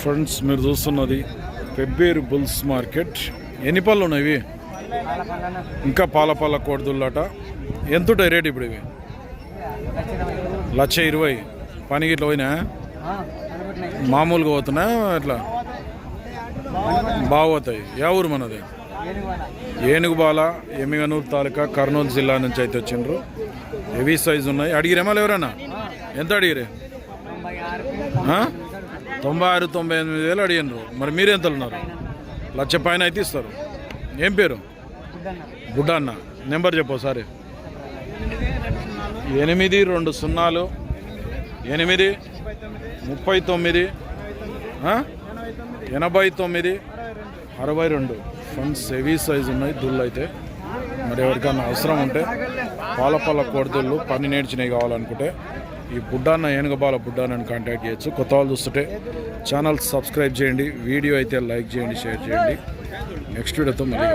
Friends మీరు చూస్తున్నది Pebbair bulls market. ఎన్ని పళ్ళు ఉన్నాయి ఇవి? ఇంకా పాల పాల కోడిదుల్లట ఎంత ఉంటాయి రేట్ ఇప్పుడు ఇవి? లక్ష ఇరవై. పనికి ఇట్లా పోయినా? మామూలుగా పోతున్నా? ఇట్లా బాగోతాయి యా ఊరు మనది? ఏనుగుబాల ఎమ్మిగనూరు తాలూకా కర్నూలు జిల్లా నుంచి అయితే వచ్చిండ్రు. హెవీ సైజు ఉన్నాయి. అడిగిరేమా ఎవరన్నా? ఎంత అడిగిరే? తొంభై ఆరు తొంభై ఎనిమిది వేలు అడిగినారు మరి మీరు ఎంత ఉన్నారు లక్ష పైన అయితే ఇస్తారు. ఏం పేరు? బుడ్డ అన్న నెంబర్ చెప్పు సారీ ఎనిమిది రెండు సున్నాలు. ఎనిమిది ముప్పై తొమ్మిది. ఎనభై తొమ్మిది అరవై రెండు. ఫండ్స్ హెవీ సైజ్ ఉన్నాయి దుళ్ళు అయితే. మరి ఎవరికైనా అవసరం ఉంటే పాలపల్ల పాల కోడిదుళ్ళు పని నేర్చినవి కావాలనుకుంటే ఈ బుడ్డాన్న ఏనుగబాల బుడ్డాన్నని కాంటాక్ట్ చేయొచ్చు. కొత్త వాళ్ళు చూస్తుంటే ఛానల్ సబ్స్క్రైబ్ చేయండి. వీడియో అయితే లైక్ చేయండి షేర్ చేయండి. నెక్స్ట్ వీడియోతో మళ్ళీ